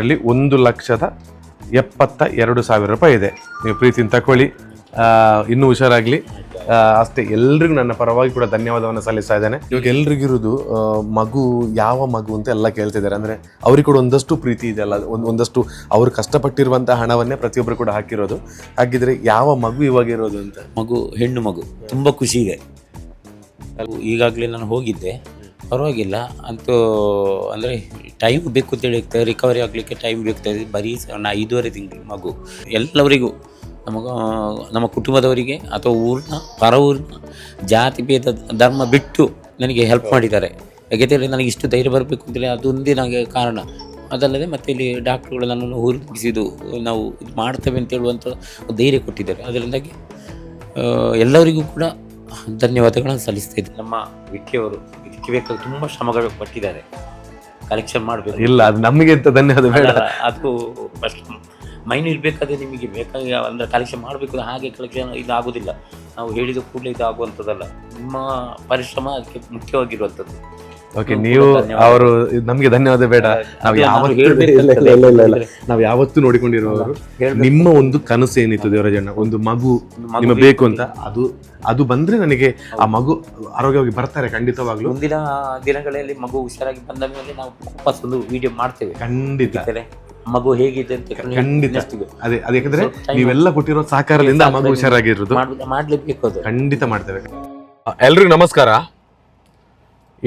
ಅಲ್ಲಿ ಒಂದು ಲಕ್ಷದ ಎಪ್ಪತ್ತ ಎರಡು ಸಾವಿರ ರೂಪಾಯಿ ಇದೆ. ನೀವು ಪ್ರೀತಿನ ತಕೊಳ್ಳಿ ಇನ್ನೂ ಹುಷಾರಾಗಲಿ. ಅಷ್ಟೇ ಎಲ್ರಿಗೂ ನನ್ನ ಪರವಾಗಿ ಕೂಡ ಧನ್ಯವಾದವನ್ನು ಸಲ್ಲಿಸ್ತಾ ಇದ್ದೇನೆ. ಇವಾಗ ಎಲ್ರಿಗಿರೋದು ಮಗು ಯಾವ ಮಗು ಅಂತ ಎಲ್ಲ ಕೇಳ್ತಿದ್ದಾರೆ. ಅಂದರೆ ಅವ್ರಿಗೆ ಕೂಡ ಒಂದಷ್ಟು ಪ್ರೀತಿ ಇದೆ ಅಲ್ಲ. ಒಂದು, ಒಂದಷ್ಟು ಅವ್ರು ಕಷ್ಟಪಟ್ಟಿರುವಂಥ ಹಣವನ್ನೇ ಪ್ರತಿಯೊಬ್ಬರು ಕೂಡ ಹಾಕಿರೋದು. ಹಾಗಿದ್ರೆ ಯಾವ ಮಗು ಇವಾಗ ಇರೋದು ಅಂತ? ಮಗು, ಹೆಣ್ಣು ಮಗು. ತುಂಬ ಖುಷಿ ಇದೆ. ಈಗಾಗಲೇ ನಾನು ಹೋಗಿದ್ದೆ. ಪರವಾಗಿಲ್ಲ. ಅಂತೂ ಅಂದರೆ ಟೈಮ್ ಬೇಕು ಅಂತ ಹೇಳಿ ರಿಕವರಿ ಆಗಲಿಕ್ಕೆ ಟೈಮ್ ಬೇಕು ಬರೀ ನಾ ಐದೂವರೆ ತಿಂಗಳು ಮಗು. ಎಲ್ಲವರಿಗೂ ನಮಗ ನಮ್ಮ ಕುಟುಂಬದವರಿಗೆ ಅಥವಾ ಊರಿನ ಪರ ಊರಿನ ಜಾತಿ ಭೇದ ಧರ್ಮ ಬಿಟ್ಟು ನನಗೆ ಹೆಲ್ಪ್ ಮಾಡಿದ್ದಾರೆ. ಯಾಕೆಂದರೆ ನನಗೆ ಇಷ್ಟು ಧೈರ್ಯ ಬರಬೇಕು ಅಂತೇಳಿ ಅದೊಂದೇ ನನಗೆ ಕಾರಣ. ಅದಲ್ಲದೆ ಮತ್ತೆ ಇಲ್ಲಿ ಡಾಕ್ಟ್ರುಗಳು ನನ್ನನ್ನು ಹುರಿದುಂಬಿಸಿದ್ದು ನಾವು ಇದು ಮಾಡ್ತೇವೆ ಅಂತ ಹೇಳುವಂಥ ಧೈರ್ಯ ಕೊಟ್ಟಿದ್ದಾರೆ. ಅದರಿಂದಾಗಿ ಎಲ್ಲರಿಗೂ ಕೂಡ ಧನ್ಯವಾದಗಳನ್ನು ಸಲ್ಲಿಸ್ತಿದ್ದೆ. ನಮ್ಮ ನಮ್ಮ ಅವರು ಇದಕ್ಕೆ ಬೇಕಾದ ತುಂಬ ಶ್ರಮಗಳು ಪಟ್ಟಿದ್ದಾರೆ. ಕಲೆಕ್ಷನ್ ಮಾಡಬೇಕು. ಇಲ್ಲ ಅದು ನಮಗೆ ಅಂತ ಧನ್ಯವಾದ ಬೇಡ. ಅದು ಫಸ್ಟ್ ಮೈನ್ ಇರಬೇಕಾದ್ರೆ ನಿಮಗೆ ಬೇಕಾಗಿ ಅಂದರೆ ಕಲೆಕ್ಷನ್ ಮಾಡಬೇಕು ಹಾಗೆ ಕಲೆಕ್ಷನ್ ಇದು ಆಗೋದಿಲ್ಲ ನಾವು ಹೇಳಿದ ಕೂಡಲೇ ಇದು ಆಗುವಂಥದ್ದಲ್ಲ ನಿಮ್ಮ ಪರಿಶ್ರಮ ಅದಕ್ಕೆ ಮುಖ್ಯವಾಗಿರುವಂಥದ್ದು. ಓಕೆ ನೀವು. ಅವರು ನಮ್ಗೆ ಧನ್ಯವಾದ ಬೇಡ. ನಾವು ಯಾವತ್ತೂ. ನಾವು ಯಾವತ್ತೂ. ನಿಮ್ಮ ಒಂದು ಕನಸು ಏನಿತ್ತು ದೇವರಾಜಣ್ಣ? ಒಂದು ಮಗು ನಿಮ್ಗೆ ನಿಮ್ಮ ಬೇಕು ಅಂತ? ಅದು ಅದು ಬಂದ್ರೆ ನನಗೆ ಆ ಮಗು ಆರೋಗ್ಯವಾಗಿ ಬರ್ತಾರೆ ಖಂಡಿತವಾಗ್ಲು. ಮುಂದಿನ ದಿನಗಳಲ್ಲಿ ಮಗು ಹುಷಾರಾಗಿ ಬಂದ ಮೇಲೆ ನಾವು ವಾಪಸ್ ಒಂದು ವಿಡಿಯೋ ಮಾಡ್ತೇವೆ. ಖಂಡಿತ. ಮಗು ಹೇಗಿದೆ ಅಂತ ಖಂಡಿತ. ಅದೇ ಅದೇ ಯಾಕಂದ್ರೆ ನೀವೆಲ್ಲ ಕೊಟ್ಟಿರೋ ಸಹಕಾರದಿಂದ ಮಗು ಹುಷಾರಾಗಿರೋದು. ಮಾಡ್ಲಿಕ್ಕೆ ಮಾಡ್ಲೇಬೇಕು ಅದು. ಖಂಡಿತ ಮಾಡ್ತೇವೆ. ಎಲ್ರಿಗೂ ನಮಸ್ಕಾರ.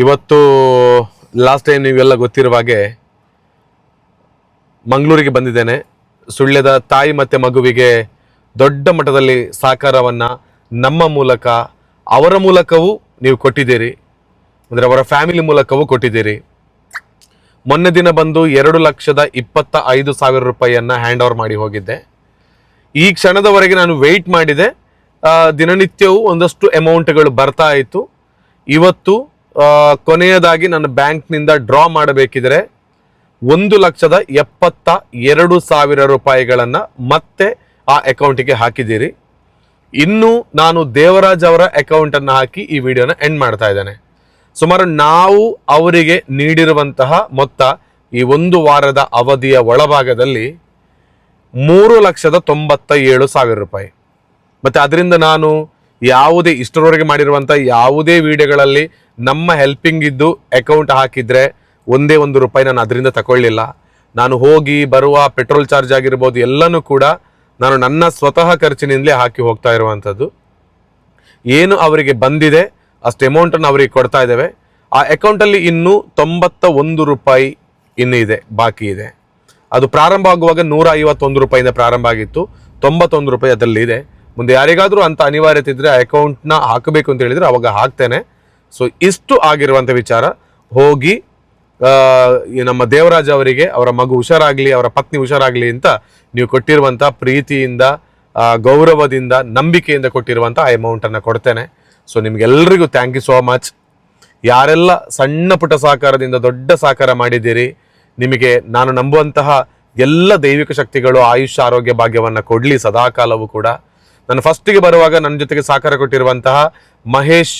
ಇವತ್ತು ಲಾಸ್ಟ್ ಟೈಮ್ ನೀವೆಲ್ಲ ಗೊತ್ತಿರುವ ಹಾಗೆ ಮಂಗಳೂರಿಗೆ ಬಂದಿದ್ದೇನೆ. ಸುಳ್ಯದ ತಾಯಿ ಮತ್ತೆ ಮಗುವಿಗೆ ದೊಡ್ಡ ಮಟ್ಟದಲ್ಲಿ ಸಹಕಾರವನ್ನು ನಮ್ಮ ಮೂಲಕ, ಅವರ ಮೂಲಕವೂ ನೀವು ಕೊಟ್ಟಿದ್ದೀರಿ. ಅಂದರೆ ಅವರ ಫ್ಯಾಮಿಲಿ ಮೂಲಕವೂ ಕೊಟ್ಟಿದ್ದೀರಿ. ಮೊನ್ನೆ ದಿನ ಬಂದು ಎರಡು ಲಕ್ಷದ ಇಪ್ಪತ್ತ ಐದು ಸಾವಿರ ರೂಪಾಯಿಯನ್ನು ಹ್ಯಾಂಡ್ ಓವರ್ ಮಾಡಿ ಹೋಗಿದ್ದೆ. ಈ ಕ್ಷಣದವರೆಗೆ ನಾನು ವೆಯ್ಟ್ ಮಾಡಿದೆ. ದಿನನಿತ್ಯವೂ ಒಂದಷ್ಟು ಅಮೌಂಟ್ಗಳು ಬರ್ತಾ ಇತ್ತು. ಇವತ್ತು ಕೊನೆಯದಾಗಿ ನನ್ನ ಬ್ಯಾಂಕ್ನಿಂದ ಡ್ರಾ ಮಾಡಬೇಕಿದ್ರೆ ಒಂದು ಲಕ್ಷದ ಎಪ್ಪತ್ತ ಎರಡು ಸಾವಿರ ರೂಪಾಯಿಗಳನ್ನು ಮತ್ತೆ ಆ ಅಕೌಂಟಿಗೆ ಹಾಕಿದ್ದೀರಿ. ಇನ್ನು ನಾನು ದೇವರಾಜ್ ಅವರ ಅಕೌಂಟನ್ನು ಹಾಕಿ ಈ ವಿಡಿಯೋನ ಎಂಡ್ ಮಾಡ್ತಾ ಇದ್ದೇನೆ. ಸುಮಾರು ನಾವು ಅವರಿಗೆ ನೀಡಿರುವಂತಹ ಮೊತ್ತ ಈ ಒಂದು ವಾರದ ಅವಧಿಯ ಒಳಭಾಗದಲ್ಲಿ ಮೂರು ಲಕ್ಷದ ತೊಂಬತ್ತ ಏಳು ಸಾವಿರ ರೂಪಾಯಿ. ಮತ್ತು ಅದರಿಂದ ನಾನು ಯಾವುದೇ, ಇಷ್ಟರವರೆಗೆ ಮಾಡಿರುವಂಥ ಯಾವುದೇ ವಿಡಿಯೋಗಳಲ್ಲಿ ನಮ್ಮ ಹೆಲ್ಪಿಂಗ್ ಇದ್ದು ಅಕೌಂಟ್ ಹಾಕಿದ್ರೆ ಒಂದೇ ಒಂದು ರೂಪಾಯಿ ನಾನು ಅದರಿಂದ ತಗೊಳ್ಳಿಲ್ಲ. ನಾನು ಹೋಗಿ ಬರುವ ಪೆಟ್ರೋಲ್ ಚಾರ್ಜ್ ಆಗಿರ್ಬೋದು, ಎಲ್ಲನೂ ಕೂಡ ನಾನು ನನ್ನ ಸ್ವತಃ ಖರ್ಚಿನಿಂದಲೇ ಹಾಕಿ ಹೋಗ್ತಾ ಇರುವಂಥದ್ದು ಏನು ಅವರಿಗೆ ಬಂದಿದೆ, ಅಷ್ಟು ಅಮೌಂಟನ್ನು ಅವರಿಗೆ ಕೊಡ್ತಾ ಇದ್ದೇವೆ. ಆ ಅಕೌಂಟಲ್ಲಿ ಇನ್ನೂ ತೊಂಬತ್ತ ಒಂದು ರೂಪಾಯಿ ಇನ್ನೂ ಇದೆ, ಬಾಕಿ ಇದೆ. ಅದು ಪ್ರಾರಂಭ ಆಗುವಾಗ ನೂರ ಐವತ್ತೊಂದು ರೂಪಾಯಿಂದ ಪ್ರಾರಂಭ ಆಗಿತ್ತು. ತೊಂಬತ್ತೊಂದು ರೂಪಾಯಿ ಅದರಲ್ಲಿ ಇದೆ ಮುಂದೆ ಯಾರಿಗಾದರೂ ಅಂತ ಅನಿವಾರ್ಯತೆ ಇದ್ದರೆ ಅಕೌಂಟ್ನ ಹಾಕಬೇಕು ಅಂತ ಹೇಳಿದ್ರೆ ಅವಾಗ ಹಾಕ್ತೇನೆ. ಸೊ ಇಷ್ಟು ಆಗಿರುವಂಥ ವಿಚಾರ. ಹೋಗಿ ನಮ್ಮ ದೇವರಾಜ್ ಅವರಿಗೆ, ಅವರ ಮಗು ಹುಷಾರಾಗ್ಲಿ, ಅವರ ಪತ್ನಿ ಹುಷಾರಾಗ್ಲಿ ಅಂತ ನೀವು ಕೊಟ್ಟಿರುವಂಥ ಪ್ರೀತಿಯಿಂದ ಗೌರವದಿಂದ, ನಂಬಿಕೆಯಿಂದ ಕೊಟ್ಟಿರುವಂಥ ಆ ಅಮೌಂಟನ್ನು ಕೊಡ್ತೇನೆ. ಸೊ ನಿಮಗೆಲ್ಲರಿಗೂ ಥ್ಯಾಂಕ್ ಯು ಸೋ ಮಚ್ ಯಾರೆಲ್ಲ ಸಣ್ಣ ಪುಟ್ಟ ಸಹಕಾರದಿಂದ ದೊಡ್ಡ ಸಹಕಾರ ಮಾಡಿದ್ದೀರಿ, ನಿಮಗೆ ನಾನು ನಂಬುವಂತಹ ಎಲ್ಲ ದೈವಿಕ ಶಕ್ತಿಗಳು ಆಯುಷ್ಯ ಆರೋಗ್ಯ, ಭಾಗ್ಯವನ್ನು ಕೊಡಲಿ ಸದಾಕಾಲವೂ ಕೂಡ. ನಾನು ಫಸ್ಟಿಗೆ ಬರುವಾಗ ನನ್ನ ಜೊತೆಗೆ ಸಹಕಾರ ಕೊಟ್ಟಿರುವಂತಹ ಮಹೇಶ್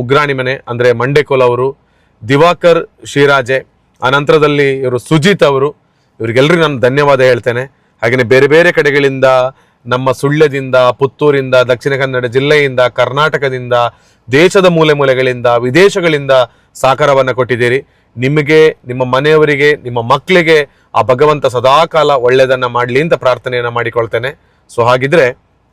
ಉಗ್ರಾಣಿ ಮನೆ, ಅಂದರೆ ಮಂಡೇಕೋಲ್ ಅವರು, ದಿವಾಕರ್ ಶ್ರೀರಾಜೆ, ಆ ನಂತರದಲ್ಲಿ ಇವರು ಸುಜಿತ್ ಅವರು. ಇವರಿಗೆಲ್ಲರಿಗೂ ನಾನು ಧನ್ಯವಾದ ಹೇಳ್ತೇನೆ. ಹಾಗೆಯೇ ಬೇರೆ ಬೇರೆ ಕಡೆಗಳಿಂದ, ನಮ್ಮ ಸುಳ್ಯದಿಂದ, ಪುತ್ತೂರಿಂದ, ದಕ್ಷಿಣ ಕನ್ನಡ ಜಿಲ್ಲೆಯಿಂದ, ಕರ್ನಾಟಕದಿಂದ, ದೇಶದ ಮೂಲೆ ಮೂಲೆಗಳಿಂದ, ವಿದೇಶಗಳಿಂದ ಸಹಕಾರವನ್ನು ಕೊಟ್ಟಿದ್ದೀರಿ. ನಿಮಗೆ, ನಿಮ್ಮ ಮನೆಯವರಿಗೆ, ನಿಮ್ಮ ಮಕ್ಕಳಿಗೆ ಆ ಭಗವಂತ ಸದಾಕಾಲ ಒಳ್ಳೆಯದನ್ನು ಮಾಡಲಿ ಅಂತ ಪ್ರಾರ್ಥನೆಯನ್ನು ಮಾಡಿಕೊಳ್ತೇನೆ. ಸೊ ಹಾಗಿದ್ರೆ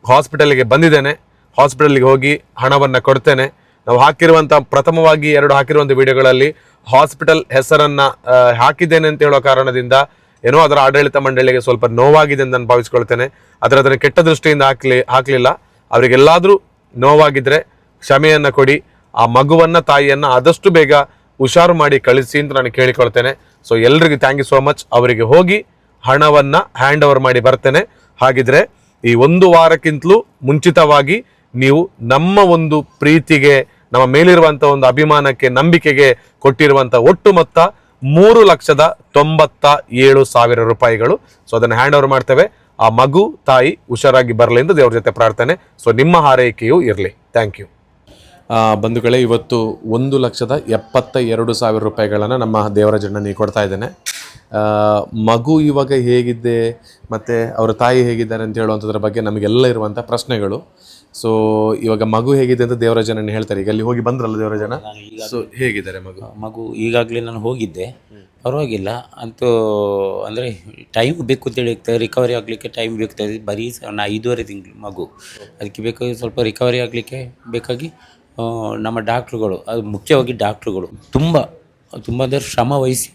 ಹಾಸ್ಪಿಟಲ್ಗೆ ಬಂದಿದ್ದೇನೆ. ಹಾಸ್ಪಿಟಲ್ಗೆ ಹೋಗಿ ಹಣವನ್ನು ಕೊಡ್ತೇನೆ. ನಾವು ಹಾಕಿರುವಂಥ ಪ್ರಥಮವಾಗಿ ಎರಡು ಹಾಕಿರುವಂಥ ವಿಡಿಯೋಗಳಲ್ಲಿ ಹಾಸ್ಪಿಟಲ್ ಹೆಸರನ್ನ ಹಾಕಿದ್ದೇನೆ ಅಂತ ಹೇಳೋ ಕಾರಣದಿಂದ ಏನೋ ಅದರ ಆಡಳಿತ ಮಂಡಳಿಗೆ ಸ್ವಲ್ಪ ನೋವಾಗಿದೆ ಅಂತ ನಾನು ಭಾವಿಸ್ಕೊಳ್ತೇನೆ. ಅದರ ಅದನ್ನು ಕೆಟ್ಟ ದೃಷ್ಟಿಯಿಂದ ಹಾಕ್ಲಿ, ಹಾಕಲಿಲ್ಲ. ಅವರಿಗೆಲ್ಲಾದರೂ ನೋವಾಗಿದ್ರೆ ಕ್ಷಮೆಯನ್ನ ಕೊಡಿ, ಆ ಮಗುವನ್ನ, ತಾಯಿಯನ್ನ ಆದಷ್ಟು ಬೇಗ ಹುಷಾರು ಮಾಡಿ ಕಳಿಸಿ ಅಂತ ನಾನು ಕೇಳಿಕೊಳ್ತೇನೆ. ಸೊ ಎಲ್ರಿಗೂ ಥ್ಯಾಂಕ್ ಯು ಸೋ ಮಚ್ ಅವರಿಗೆ ಹೋಗಿ ಹಣವನ್ನ ಹ್ಯಾಂಡ್ ಓವರ್ ಮಾಡಿ ಬರ್ತೇನೆ. ಹಾಗಿದ್ರೆ ಈ ಒಂದು ವಾರಕ್ಕಿಂತಲೂ ಮುಂಚಿತವಾಗಿ ನೀವು ನಮ್ಮ ಒಂದು ಪ್ರೀತಿಗೆ, ನಮ್ಮ ಮೇಲಿರುವಂತ ಒಂದು ಅಭಿಮಾನಕ್ಕೆ, ನಂಬಿಕೆಗೆ ಕೊಟ್ಟಿರುವಂತ ಒಟ್ಟು ಮೊತ್ತ ಮೂರು ಲಕ್ಷದ ತೊಂಬತ್ತ ಏಳು ಸಾವಿರ ರೂಪಾಯಿಗಳು. ಸೊ ಅದನ್ನು ಹ್ಯಾಂಡ್ ಓವರ್ ಮಾಡ್ತೇವೆ. ಆ ಮಗು, ತಾಯಿ ಹುಷಾರಾಗಿ ಬರಲಿ ಎಂದು ದೇವರ ಜೊತೆ ಪ್ರಾರ್ಥನೆ. ಸೊ ನಿಮ್ಮ ಹಾರೈಕೆಯೂ ಇರಲಿ. ಥ್ಯಾಂಕ್ ಯು ಬಂಧುಗಳೇ, ಇವತ್ತು ಒಂದು ಲಕ್ಷದ ಎಪ್ಪತ್ತ ಎರಡು ಸಾವಿರ ರೂಪಾಯಿಗಳನ್ನು ನಮ್ಮ ದೇವರ ಜಣ್ಣನಿಗೆ ಕೊಡ್ತಾ ಇದ್ದೇನೆ. ಮಗು ಇವಾಗ ಹೇಗಿದೆ ಮತ್ತು ಅವರ ತಾಯಿ ಹೇಗಿದ್ದಾರೆ ಅಂತ ಹೇಳುವಂಥದ್ರ ಬಗ್ಗೆ ನಮಗೆಲ್ಲ ಇರುವಂಥ ಪ್ರಶ್ನೆಗಳು. ಸೊ ಇವಾಗ ಮಗು ಹೇಗಿದೆ ಅಂತ ದೇವರಾಜನನ್ನು ಹೇಳ್ತಾರೆ. ಈಗ ಅಲ್ಲಿ ಹೋಗಿ ಬಂದ್ರಲ್ಲ ದೇವರಾಜನ? ಸೊ ಹೇಗಿದ್ದಾರೆ ಮಗು? ಮಗು ಈಗಾಗಲೇ ನಾನು ಹೋಗಿದ್ದೆ. ಪರವಾಗಿಲ್ಲ. ಅಂತೂ ಅಂದರೆ ಟೈಮ್ ಬೇಕು ಅಂತೇಳಿ ರಿಕವರಿ ಆಗಲಿಕ್ಕೆ ಟೈಮ್ ಬೇಕು ಬರೀ ನಾನು ನಾ ಐದೂವರೆ ತಿಂಗಳು ಮಗು. ಅದಕ್ಕೆ ಬೇಕಾಗಿ ಸ್ವಲ್ಪ ರಿಕವರಿ ಆಗಲಿಕ್ಕೆ ಬೇಕಾಗಿ ನಮ್ಮ ಡಾಕ್ಟ್ರುಗಳು ಅದು ಮುಖ್ಯವಾಗಿ ಡಾಕ್ಟ್ರುಗಳು ತುಂಬ ತುಂಬ ಅಂದರೆ ಶ್ರಮ ವಹಿಸಿ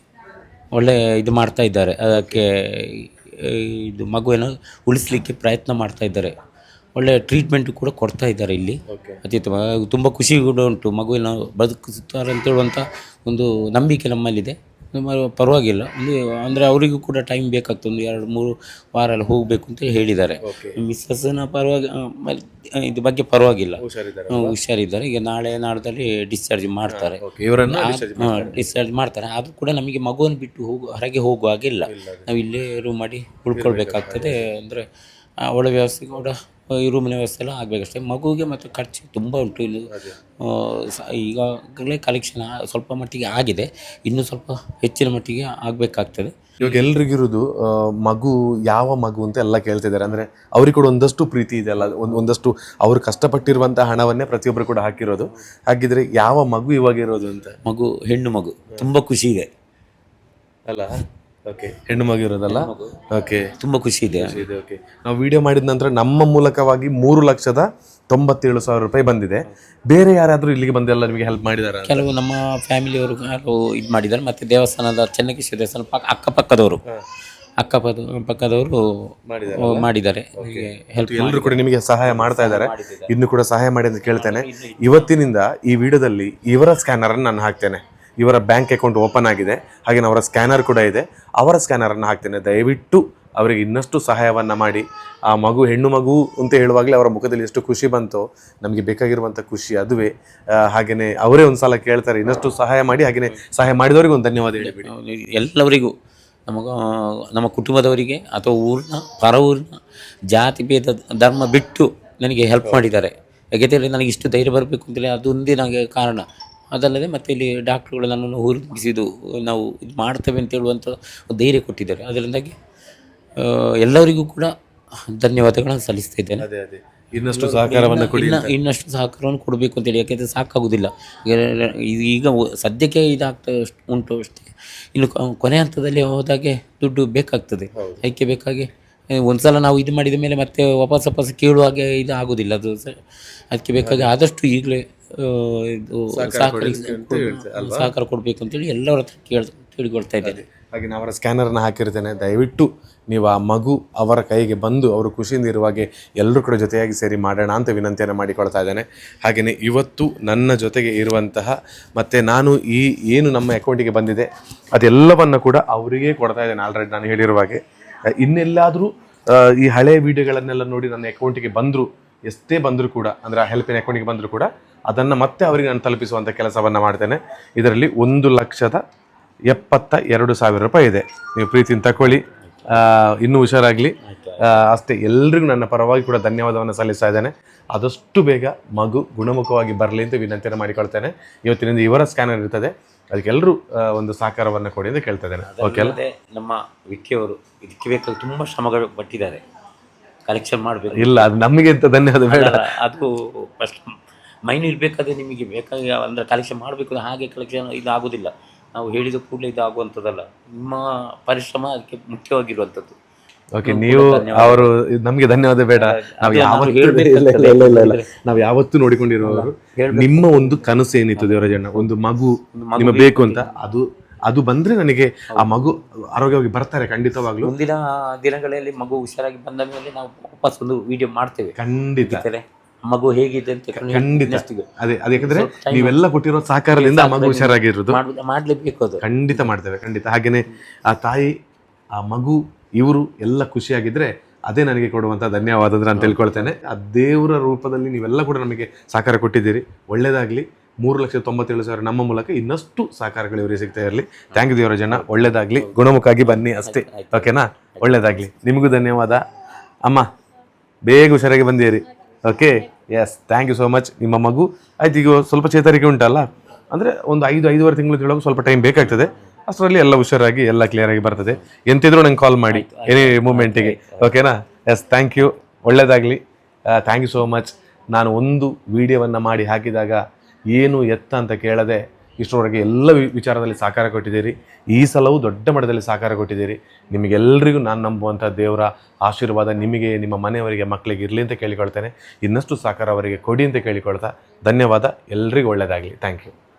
ಒಳ್ಳೆ ಇದು ಮಾಡ್ತಾ ಇದ್ದಾರೆ. ಅದಕ್ಕೆ ಇದು ಮಗುವನ್ನು ಉಳಿಸ್ಲಿಕ್ಕೆ ಪ್ರಯತ್ನ ಮಾಡ್ತಾ ಇದ್ದಾರೆ. ಒಳ್ಳೆ ಟ್ರೀಟ್ಮೆಂಟ್ ಕೂಡ ಕೊಡ್ತಾ ಇದ್ದಾರೆ ಇಲ್ಲಿ. ಅತ್ಯುತ್ತಮ ತುಂಬ ಖುಷಿ ಕೂಡ ಉಂಟು. ಮಗುವಿನ ಬದುಕಿಸುತ್ತಾರೆ ಅಂತ ಹೇಳುವಂಥ ಒಂದು ನಂಬಿಕೆ ನಮ್ಮಲ್ಲಿದೆ. ನಮ್ಮ ಪರವಾಗಿಲ್ಲ. ಒಂದು ಅಂದರೆ ಅವರಿಗೂ ಕೂಡ ಟೈಮ್ ಬೇಕಾಗ್ತದೆ. ಒಂದು ಎರಡು ಮೂರು ವಾರ ಎಲ್ಲ ಹೋಗಬೇಕು ಅಂತ ಹೇಳಿದ್ದಾರೆ. ಮಿಸ್ಸಸ್ನ ಪರವಾಗಿ ಇದು ಬಗ್ಗೆ ಪರವಾಗಿಲ್ಲ. ಹ್ಮ್, ಹುಷಾರಿದ್ದಾರೆ. ಈಗ ನಾಳೆ ನಾಡ್ದಲ್ಲಿ ಡಿಸ್ಚಾರ್ಜ್ ಮಾಡ್ತಾರೆ. ಇವರನ್ನು ಡಿಸ್ಚಾರ್ಜ್ ಮಾಡ್ತಾರೆ. ಆದರೂ ಕೂಡ ನಮಗೆ ಮಗುವನ್ನು ಬಿಟ್ಟು ಹೋಗು ಹೊರಗೆ ಹೋಗುವಾಗಿಲ್ಲ ನಾವು ಇಲ್ಲೇ ರೂಮ್ ಮಾಡಿ ಉಳ್ಕೊಳ್ಬೇಕಾಗ್ತದೆ. ಅಂದರೆ ಒಳ್ಳೆ ವ್ಯವಸ್ಥೆ ಕೂಡ ರೂಮಿನ ವ್ಯವಸ್ಥೆ ಎಲ್ಲ ಆಗಬೇಕಷ್ಟೇ. ಮಗುವಿಗೆ ಮತ್ತು ಖರ್ಚು ತುಂಬ ಉಂಟು. ಇಲ್ಲಿ ಈಗಾಗಲೇ ಕಲೆಕ್ಷನ್ ಸ್ವಲ್ಪ ಮಟ್ಟಿಗೆ ಆಗಿದೆ. ಇನ್ನೂ ಸ್ವಲ್ಪ ಹೆಚ್ಚಿನ ಮಟ್ಟಿಗೆ ಆಗಬೇಕಾಗ್ತದೆ. ಇವಾಗ ಎಲ್ರಿಗಿರೋದು ಮಗು ಯಾವ ಮಗು ಅಂತ ಎಲ್ಲ ಕೇಳ್ತಿದ್ದಾರೆ. ಅಂದರೆ ಅವ್ರಿಗೆ ಕೂಡ ಒಂದಷ್ಟು ಪ್ರೀತಿ ಇದೆ ಅಲ್ಲ. ಒಂದು ಒಂದಷ್ಟು ಅವರು ಕಷ್ಟಪಟ್ಟಿರುವಂಥ ಹಣವನ್ನೇ ಪ್ರತಿಯೊಬ್ಬರು ಕೂಡ ಹಾಕಿರೋದು. ಹಾಗಿದ್ರೆ ಯಾವ ಮಗು ಇವಾಗ ಇರೋದು ಅಂತ? ಮಗು ಹೆಣ್ಣು ಮಗು. ತುಂಬ ಖುಷಿ ಇದೆ. ಅಲ್ಲ? ಓಕೆ ಹೆಣ್ಣು ಮಗು ಇರೋದಲ್ಲ? ಓಕೆ ತುಂಬ ಖುಷಿ ಇದೆ. ಇದೆ ಓಕೆ ನಾವು ವಿಡಿಯೋ ಮಾಡಿದ ನಂತರ ನಮ್ಮ ಮೂಲಕವಾಗಿ ಮೂರು ಲಕ್ಷದ ತೊಂಬತ್ತೇಳು ಸಾವಿರ ರೂಪಾಯಿ ಬಂದಿದೆ. ಬೇರೆ ಯಾರಾದರೂ ಇಲ್ಲಿಗೆ ಬಂದೆಲ್ಲ ನಿಮಗೆ ಹೆಲ್ಪ್ ಮಾಡಿದ್ದಾರೆ ಕೆಲವು ನಮ್ಮ ಫ್ಯಾಮಿಲಿಯವರು ಯಾರು ಇದು ಮಾಡಿದ್ದಾರೆ. ಮತ್ತು ದೇವಸ್ಥಾನದ ಚೆನ್ನಕೇಶ್ವರ ದೇವಸ್ಥಾನ ಪಕ್ಕ ಅಕ್ಕಪಕ್ಕದವರು ಅಕ್ಕಪಕ್ಕ ಪಕ್ಕದವರು ಮಾಡಿದ್ದಾರೆ. ಹೆಲ್ಪ್ ಎಲ್ಲರೂ ಕೂಡ ನಿಮಗೆ ಸಹಾಯ ಮಾಡ್ತಾ ಇದ್ದಾರೆ. ಇನ್ನು ಕೂಡ ಸಹಾಯ ಮಾಡಿ ಅಂತ ಕೇಳ್ತೇನೆ. ಇವತ್ತಿನಿಂದ ಈ ವಿಡಿಯೋದಲ್ಲಿ ಇವರ ಸ್ಕ್ಯಾನರ್ ಅನ್ನು ನಾನು ಹಾಕ್ತೇನೆ. ಇವರ ಬ್ಯಾಂಕ್ ಅಕೌಂಟ್ ಓಪನ್ ಆಗಿದೆ. ಹಾಗೆ ಅವರ ಸ್ಕ್ಯಾನರ್ ಕೂಡ ಇದೆ. ಅವರ ಸ್ಕ್ಯಾನರನ್ನು ಹಾಕ್ತೇನೆ. ದಯವಿಟ್ಟು ಅವರಿಗೆ ಇನ್ನಷ್ಟು ಸಹಾಯವನ್ನು ಮಾಡಿ. ಆ ಮಗು, ಹೆಣ್ಣು ಮಗು ಅಂತ ಹೇಳುವಾಗಲೇ ಅವರ ಮುಖದಲ್ಲಿ ಎಷ್ಟು ಖುಷಿ ಬಂತೋ, ನಮಗೆ ಬೇಕಾಗಿರುವಂಥ ಖುಷಿ ಅದುವೇ. ಹಾಗೆಯೇ ಅವರೇ ಒಂದು ಸಲ ಕೇಳ್ತಾರೆ, ಇನ್ನಷ್ಟು ಸಹಾಯ ಮಾಡಿ ಹಾಗೆಯೇ ಸಹಾಯ ಮಾಡಿದವರಿಗೆ ಒಂದು ಧನ್ಯವಾದ ಹೇಳಿಬಿಡಿ. ಎಲ್ಲವರಿಗೂ ನಮಗ ನಮ್ಮ ಕುಟುಂಬದವರಿಗೆ ಅಥವಾ ಊರಿನ ಪರ ಊರಿನ ಜಾತಿ ಭೇದ ಧರ್ಮ ಬಿಟ್ಟು ನನಗೆ ಹೆಲ್ಪ್ ಮಾಡಿದ್ದಾರೆ. ಯಾಕೆಂದರೆ ನನಗೆ ಇಷ್ಟು ಧೈರ್ಯ ಬರಬೇಕು ಅಂತೇಳಿ ಅದೊಂದೇ ನನಗೆ ಕಾರಣ. ಅದಲ್ಲದೆ ಮತ್ತೆ ಇಲ್ಲಿ ಡಾಕ್ಟ್ರುಗಳು ನನ್ನನ್ನು ಹುರಿದುಂಬಿಸಿದ್ದು ನಾವು ಇದು ಮಾಡ್ತೇವೆ ಅಂತ ಹೇಳುವಂಥ ಧೈರ್ಯ ಕೊಟ್ಟಿದ್ದಾರೆ. ಅದರಿಂದಾಗಿ ಎಲ್ಲರಿಗೂ ಕೂಡ ಧನ್ಯವಾದಗಳನ್ನು ಸಲ್ಲಿಸ್ತಾ ಇದ್ದೇನೆ. ಅದೇ ಅದೇ. ಇನ್ನಷ್ಟು ಸಹಕಾರವನ್ನು ಕೊಡಿ ಇನ್ನಷ್ಟು ಸಹಕಾರವನ್ನು ಕೊಡಬೇಕು ಅಂತೇಳಿ ಯಾಕೆಂದರೆ ಸಾಕಾಗುವುದಿಲ್ಲ ಈಗ- ಸದ್ಯಕ್ಕೆ ಇದಾಗ್ತಾ ಅಷ್ಟು ಉಂಟು ಅಷ್ಟೇ. ಇನ್ನು ಕೊನೆ ಹಂತದಲ್ಲಿ ಹೋದಾಗೆ ದುಡ್ಡು ಬೇಕಾಗ್ತದೆ. ಅದಕ್ಕೆ ಬೇಕಾಗಿ? ಒಂದು ಸಲ ನಾವು ಇದು ಮಾಡಿದ ಮೇಲೆ ಮತ್ತೆ ವಾಪಸ್ ವಾಪಸ್ ಕೇಳುವಾಗೆ ಇದು ಆಗೋದಿಲ್ಲ ಅದು ಅದಕ್ಕೆ ಬೇಕಾಗಿ ಆದಷ್ಟು ಈಗಲೇ ಇದು ಸಹಕರಿ ಕೊಡಬೇಕು ಅಂತೇಳಿ ಎಲ್ಲರ ಹತ್ರ ಕೇಳ್ ತಿಳ್ಕೊಳ್ತಾ ಇದ್ದೇನೆ. ಹಾಗೆ ನಾನು ಅವರ ಸ್ಕ್ಯಾನರ್ನ ಹಾಕಿರ್ತೇನೆ. ದಯವಿಟ್ಟು ನೀವು ಆ ಮಗು ಅವರ ಕೈಗೆ ಬಂದು ಅವರು ಖುಷಿಯಿಂದ ಇರುವಾಗೆ ಎಲ್ಲರೂ ಕೂಡ ಜೊತೆಯಾಗಿ ಸೇರಿ ಮಾಡೋಣ ಅಂತ ವಿನಂತಿಯನ್ನು ಮಾಡಿಕೊಳ್ತಾ ಇದ್ದೇನೆ. ಹಾಗೆಯೇ ಇವತ್ತು ನನ್ನ ಜೊತೆಗೆ ಇರುವಂತಹ ಮತ್ತು ನಾನು ಈ ಏನು ನಮ್ಮ ಅಕೌಂಟಿಗೆ ಬಂದಿದೆ ಅದೆಲ್ಲವನ್ನು ಕೂಡ ಅವರಿಗೆ ಕೊಡ್ತಾ ಇದ್ದೇನೆ ಆಲ್ರೆಡಿ ನಾನು ಹೇಳಿರುವಾಗೆ ಇನ್ನೆಲ್ಲಾದರೂ ಈ ಹಳೆ ವಿಡಿಯೋಗಳನ್ನೆಲ್ಲ ನೋಡಿ ನನ್ನ ಅಕೌಂಟಿಗೆ ಬಂದರು ಎಷ್ಟೇ ಬಂದರೂ ಕೂಡ ಅಂದರೆ ಆ ಹೆಲ್ಪಿನ ಅಕೌಂಟಿಗೆ ಬಂದರೂ ಕೂಡ ಅದನ್ನು ಮತ್ತೆ ಅವರಿಗೆ ನಾನು ತಲುಪಿಸುವಂಥ ಕೆಲಸವನ್ನು ಮಾಡ್ತೇನೆ. ಇದರಲ್ಲಿ ಒಂದು ಲಕ್ಷದ ಎಪ್ಪತ್ತ ಎರಡು ಸಾವಿರ ರೂಪಾಯಿ ಇದೆ. ನೀವು ಪ್ರೀತಿನ ತಗೊಳ್ಳಿ ಇನ್ನೂ ಹುಷಾರಾಗಲಿ. ಅಷ್ಟೇ ಎಲ್ರಿಗೂ ನನ್ನ ಪರವಾಗಿ ಕೂಡ ಧನ್ಯವಾದವನ್ನು ಸಲ್ಲಿಸ್ತಾ ಇದ್ದೇನೆ. ಆದಷ್ಟು ಬೇಗ ಮಗು ಗುಣಮುಖವಾಗಿ ಬರಲಿ ಅಂತ ವಿನಂತಿಯನ್ನು ಮಾಡಿಕೊಳ್ತೇನೆ. ಇವತ್ತಿನಿಂದ ಇವರ ಸ್ಕ್ಯಾನರ್ ಇರ್ತದೆ. ಅದಕ್ಕೆಲ್ಲರೂ ಒಂದು ಸಹಕಾರವನ್ನು ಕೊಡಿ ಅಂತ ಕೇಳ್ತಾ ಇದ್ದೇನೆ. ಓಕೆ ನಮ್ಮ ವಿಕ್ಕಿಯವರು ಇದಕ್ಕೆ ಬೇಕಾದ ತುಂಬ ಶ್ರಮಗಳು ಪಟ್ಟಿದ್ದಾರೆ. ಕಲೆಕ್ಷನ್ ಮಾಡಬೇಕು. ಇಲ್ಲ ಅದು ನಮಗೆ ಅಂತ ಧನ್ಯವಾದ ಬೇಡ. ಅದು ಫಸ್ಟ್ ಮೈನ್ ಇರಬೇಕಾದ್ರೆ ನಿಮಗೆ ಬೇಕಾಗಿ ಅಂದರೆ ಕಲೆಕ್ಷನ್ ಮಾಡಬೇಕು ಹಾಗೆ ಕಲೆಕ್ಷನ್ ಇದು ಆಗೋದಿಲ್ಲ ನಾವು ಹೇಳಿದ ಕೂಡಲೇ ಇದು ಆಗುವಂಥದ್ದಲ್ಲ ನಿಮ್ಮ ಪರಿಶ್ರಮ ಅದಕ್ಕೆ ಮುಖ್ಯವಾಗಿರುವಂಥದ್ದು. ಓಕೆ ನೀವು ಅವರು ನಮಗೆ ಧನ್ಯವಾದ ಬೇಡ. ನಾವು ಯಾವತ್ತೂ. ನಾವು ಯಾವತ್ತೂ ನೋಡಿಕೊಂಡಿರುವವರು ನಿಮ್ಮ ಒಂದು ಕನಸು ಏನಿತ್ತು ದೇವರಾಜಣ್ಣ ಒಂದು ಮಗು ನಿಮಗೆ ಬೇಕು ಅಂತ ಅದು ಅದು ಬಂದ್ರೆ ನನಗೆ ಆ ಮಗು ಆರೋಗ್ಯವಾಗಿ ಬರ್ತಾರೆ ಖಂಡಿತವಾಗ್ಲು. ಮುಂದಿನ ದಿನಗಳಲ್ಲಿ ಮಗು ಹುಷಾರಾಗಿ ಬಂದ ಮೇಲೆ ನಾವು ವಾಪಸ್ ಒಂದು ವಿಡಿಯೋ ಮಾಡ್ತೇವೆ. ಖಂಡಿತ. ಮಗು ಹೇಗಿದೆ ಅಂತ ಖಂಡಿತ. ಅದೇ ಅದೇ ಯಾಕಂದ್ರೆ ನೀವೆಲ್ಲ ಕೊಟ್ಟಿರೋ ಸಹಕಾರದಿಂದ ಆ ಮಗು ಹುಷಾರಾಗಿರೋದು ಮಾಡ್- ಮಾಡ್ಲೇಬೇಕು ಅದು. ಖಂಡಿತ ಮಾಡ್ತೇವೆ ಖಂಡಿತ. ಹಾಗೇನೆ ಆ ತಾಯಿ ಆ ಮಗು ಇವರು ಎಲ್ಲ ಖುಷಿಯಾಗಿದ್ರೆ ಅದೇ ನನಗೆ ಕೊಡುವಂಥ ಧನ್ಯವಾದ ಅಂತ ನಾನು ತಿಳ್ಕೊಳ್ತೇನೆ ಆ ದೇವರ ರೂಪದಲ್ಲಿ ನೀವೆಲ್ಲ ಕೂಡ ನಮಗೆ ಸಹಕಾರ ಕೊಟ್ಟಿದ್ದೀರಿ. ಒಳ್ಳೇದಾಗಲಿ. ಮೂರು ಲಕ್ಷದ ತೊಂಬತ್ತೇಳು ಸಾವಿರ ನಮ್ಮ ಮೂಲಕ ಇನ್ನಷ್ಟು ಸಹಕಾರಗಳು ಇವರಿಗೆ ಸಿಗ್ತಾ ಇರಲಿ. ಥ್ಯಾಂಕ್ ಯು ದೇವರಾಜಣ್ಣ ಒಳ್ಳೇದಾಗಲಿ. ಗುಣಮುಖಾಗಿ ಬನ್ನಿ ಅಷ್ಟೇ. ಓಕೆನಾ ಒಳ್ಳೇದಾಗಲಿ. ನಿಮಗೂ ಧನ್ಯವಾದ. ಅಮ್ಮ ಬೇಗ ಹುಷಾರಾಗಿ ಬಂದಿರಿ. Okay yes thank you so much ನಿಮ್ಮ ಮಗು. ಆಯ್ತು ಈಗ ಸ್ವಲ್ಪ ಚೇತರಿಕೆ ಉಂಟಲ್ಲ? ಅಂದರೆ ಒಂದು ಐದು ಐದೂವರೆ ತಿಂಗಳು ತಿಳೋಕೆ ಸ್ವಲ್ಪ ಟೈಮ್ ಬೇಕಾಗ್ತದೆ. ಅಷ್ಟರಲ್ಲಿ ಎಲ್ಲ ಹುಷಾರಾಗಿ ಎಲ್ಲ ಕ್ಲಿಯರ್ ಆಗಿ ಬರ್ತದೆ. ಎಂತಿದ್ರು ನಂಗೆ ಕಾಲ್ ಮಾಡಿ. ಎನಿ ಮೂಮೆಂಟಿಗೆ ಓಕೆನಾ ಎಸ್ ಥ್ಯಾಂಕ್ ಯು ಒಳ್ಳೇದಾಗಲಿ. ಥ್ಯಾಂಕ್ ಯು ಸೋ ಮಚ್ ನಾನು ಒಂದು ವಿಡಿಯೋವನ್ನು ಮಾಡಿ ಹಾಕಿದಾಗ ಏನು ಎತ್ತ ಅಂತ ಕೇಳದೆ ಇಷ್ಟರವರೆಗೆ ಎಲ್ಲ ವಿಚಾರದಲ್ಲಿ ಸಹಕಾರ ಕೊಟ್ಟಿದ್ದೀರಿ. ಈ ಸಲವೂ ದೊಡ್ಡ ಮಟ್ಟದಲ್ಲಿ ಸಹಕಾರ ಕೊಟ್ಟಿದ್ದೀರಿ. ನಿಮಗೆಲ್ಲರಿಗೂ ನಾನು ನಂಬುವಂಥ ದೇವರ ಆಶೀರ್ವಾದ ನಿಮಗೆ, ನಿಮ್ಮ ಮನೆಯವರಿಗೆ, ಮಕ್ಕಳಿಗೆ ಇರಲಿ ಅಂತ ಕೇಳಿಕೊಳ್ತೇನೆ. ಇನ್ನಷ್ಟು ಸಹಕಾರ ಅವರಿಗೆ ಕೊಡಿ ಅಂತ ಕೇಳಿಕೊಳ್ತಾ ಧನ್ಯವಾದ. ಎಲ್ರಿಗೂ ಒಳ್ಳೆಯದಾಗಲಿ ಥ್ಯಾಂಕ್ ಯು